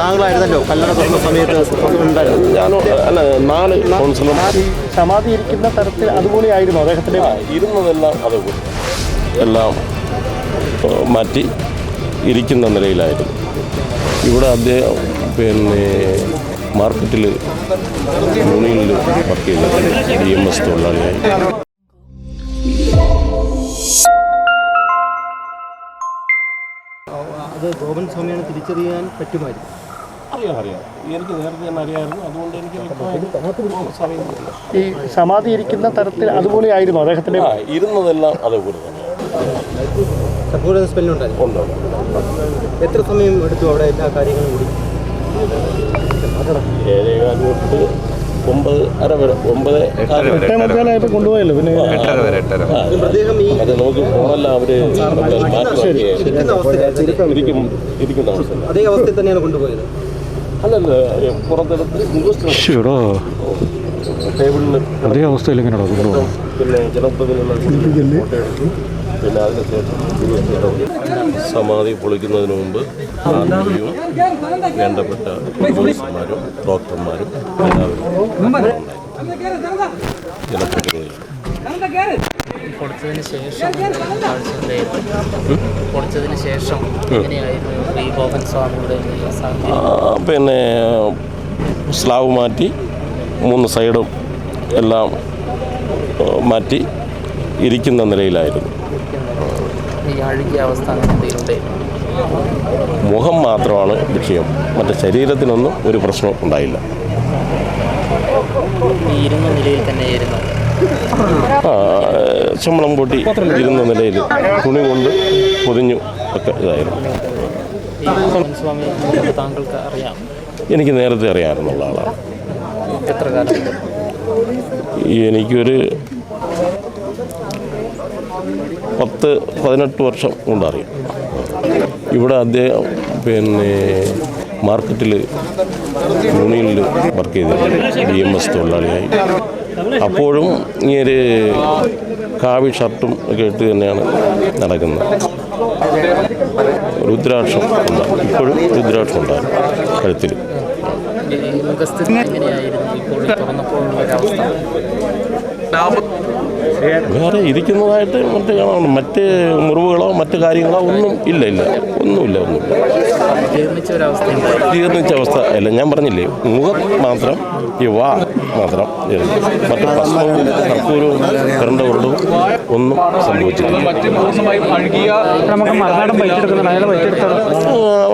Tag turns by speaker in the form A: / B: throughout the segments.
A: താങ്കളായിരുന്നല്ലോ കല്ലട തുറന്ന സമയത്ത് ഉണ്ടായിരുന്നു
B: ഞാൻ അല്ല നാല് കൗൺസിലർ
C: ഈ സമാധി ഇരിക്കുന്ന തരത്തിൽ അതുപോലെയായിരുന്നു അദ്ദേഹത്തിന്റെ
B: ഇരുന്നതെല്ലാം അതേപോലെ. എല്ലാം മാറ്റി ഇരിക്കുന്ന നിലയിലായിരുന്നു. ഇവിടെ അദ്ദേഹം പിന്നെ മാർക്കറ്റിൽ യൂണിയനിൽ വർക്ക് ചെയ്തത് ഡി എം എസ് തൊഴിലാളിയായി.
A: അത് ഗോപൻ സ്വാമിയാണ് തിരിച്ചറിയാൻ പറ്റുമായിരുന്നു.
B: അറിയാം അറിയാം. എനിക്ക് നേരത്തെ തന്നെ അറിയാമായിരുന്നു അതുകൊണ്ട് എനിക്ക്
C: ഈ സമാധി ഇരിക്കുന്ന തരത്തിൽ അതുപോലെയായിരുന്നു അദ്ദേഹത്തിന്റെ
B: ഇരുന്നതെല്ലാം അതേപോലെ തന്നെ.
A: എത്ര സമയം എടുത്തു അവിടെ എല്ലാ കാര്യങ്ങളും കൂടി?
B: ഏഴേകാൽ തൊട്ട് ഒമ്പത് അര വരെ ഒമ്പത്
C: കൊണ്ടുപോയല്ലോ പിന്നെ.
A: അദ്ദേഹം ഈ
B: അത് നമുക്ക് ഫോണെല്ലാം അവർ മാറ്റി
A: ഇരിക്കുന്ന
B: ഇരിക്കും ഇരിക്കുന്ന അവസ്ഥ
A: അതേ അവസ്ഥയിൽ. തന്നെയാണ് കൊണ്ടുപോയത്.
B: അല്ലല്ല പുറത്തെടുത്ത് ഇൻവെസ്റ്റ് ടേബിളിൽ
C: അതേ അവസ്ഥയിൽ ഇങ്ങനെ
B: പിന്നെ ജനപ്രതിനിധികളുടെ പിന്നെ സമാധി പൊളിക്കുന്നതിന് മുമ്പ് വേണ്ടപ്പെട്ട പോലീസുമാരും ഡോക്ടർമാരും എല്ലാവരും ഉണ്ടായി. ജനപ്രതിനിധികൾ
D: ശേഷം കാഴ്ചയുണ്ടായിരുന്നു ശേഷം
B: പിന്നെ സ്ലാവ് മാറ്റി മൂന്ന് സൈഡും എല്ലാം മാറ്റി ഇരിക്കുന്ന നിലയിലായിരുന്നു. മുഖം മാത്രമാണ് വിഷയം. മറ്റേ ശരീരത്തിനൊന്നും ഒരു പ്രശ്നം ഉണ്ടായില്ല.
D: ഇരുന്ന നിലയിൽ തന്നെയായിരുന്നു.
B: ശമ്പളം പൊട്ടി ഇരുന്ന നിലയിൽ തുണി കൊണ്ട് പൊതിഞ്ഞു ഒക്കെ ഇതായിരുന്നു.
D: താങ്കൾക്ക് അറിയാം.
B: എനിക്ക് നേരത്തെ അറിയാമായിരുന്നുള്ള ആളാണ്.
D: എത്ര
B: എനിക്കൊരു പത്ത് പതിനെട്ട് വർഷം കൊണ്ടറിയാം. ഇവിടെ അദ്ദേഹം പിന്നെ മാർക്കറ്റിൽ യൂണിയനിൽ വർക്ക് ചെയ്തിട്ടുണ്ട് ബി എം എസ് തൊഴിലാളിയായി. അപ്പോഴും ഈ ഒരു കാവി ഷർട്ടും ഒക്കെ ഇട്ട് തന്നെയാണ് നടക്കുന്നത്. രുദ്രാക്ഷം ഉണ്ടാകും ഇപ്പോഴും രുദ്രാക്ഷം ഉണ്ടാകും കഴുത്തിൽ
D: മുഖസ്ഥിതി ഇപ്പോൾ തുറന്നപ്പോഴുള്ള
B: വേറെ ഇരിക്കുന്നതായിട്ട് മറ്റ് കാണാം. മറ്റ് മുറിവുകളോ മറ്റ് കാര്യങ്ങളോ ഒന്നും ഇല്ല ഇല്ല. ഒന്നുമില്ല ഒന്നുമില്ല.
D: ജീർണിച്ച
B: അവസ്ഥ. അല്ല ഞാൻ പറഞ്ഞില്ലേ മുഖം മാത്രം ഈ വാ മാത്രം മറ്റ് ഭസ്മവും കർപ്പൂരവും കരണ്ട കൊണ്ടും ഒന്നും സംഭവിച്ചിട്ടില്ല.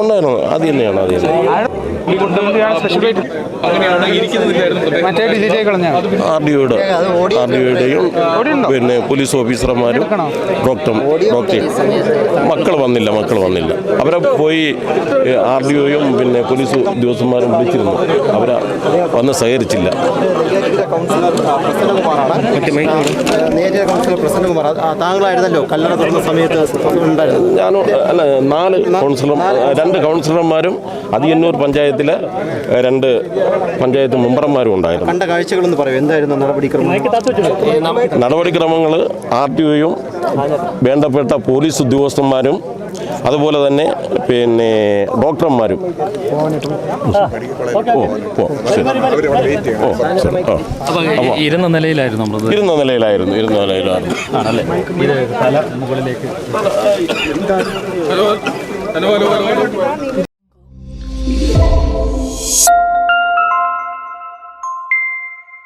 B: ഉണ്ടായിരുന്നു. അത് തന്നെയാണ് അത് ആർഡിഒയുടെയും
C: മറ്റേ ഡിലീറ്റ് ചെയ്ത് കളഞ്ഞാണ്
B: ആർ ഡി ഒയുടെ ആർ ഡി പിന്നെ പോലീസ് ഓഫീസർമാരും ഡോക്ടർ ഡോക്ടർ മക്കൾ വന്നില്ല മക്കൾ വന്നില്ല. അവരെ പോയി ആർ ഡി ഒയും പിന്നെ പോലീസ് ഉദ്യോഗസ്ഥന്മാരും വിളിച്ചിരുന്നു. അവരെ വന്ന് സഹകരിച്ചില്ല.
A: നേരിയ കൗൺസിലർ ആ, താങ്കളായിരുന്നല്ലോ കല്ലറ തുറന്ന സമയത്ത് ഉണ്ടായിരുന്നു
B: ഞാൻ അല്ല നാല് കൗൺസിലർ രണ്ട് കൗൺസിലർമാരും അതിയന്നൂർ പഞ്ചായത്തിലെ രണ്ട് പഞ്ചായത്ത് മെമ്പർമാരും ഉണ്ടായിരുന്നു.
A: കണ്ട കാഴ്ചകളൊന്ന് പറയും. എന്തായിരുന്നു നടപടിക്രമം?
B: നടപടിക്രമങ്ങൾ ആർ ടി ഒയും വേണ്ടപ്പെട്ട പോലീസ് ഉദ്യോഗസ്ഥന്മാരും അതുപോലെ തന്നെ പിന്നെ ഡോക്ടർമാരും. ഓ ഓ ശരി. ഓ ശരി ആ.
E: അപ്പോൾ ഇരുന്ന നിലയിലായിരുന്നു നമ്മൾ
B: ഇരുന്ന നിലയിലായിരുന്നു ഇരുന്ന നിലയിലായിരുന്നു.
E: ആണല്ലേ? ഇത് തല മുകളിലേക്ക്.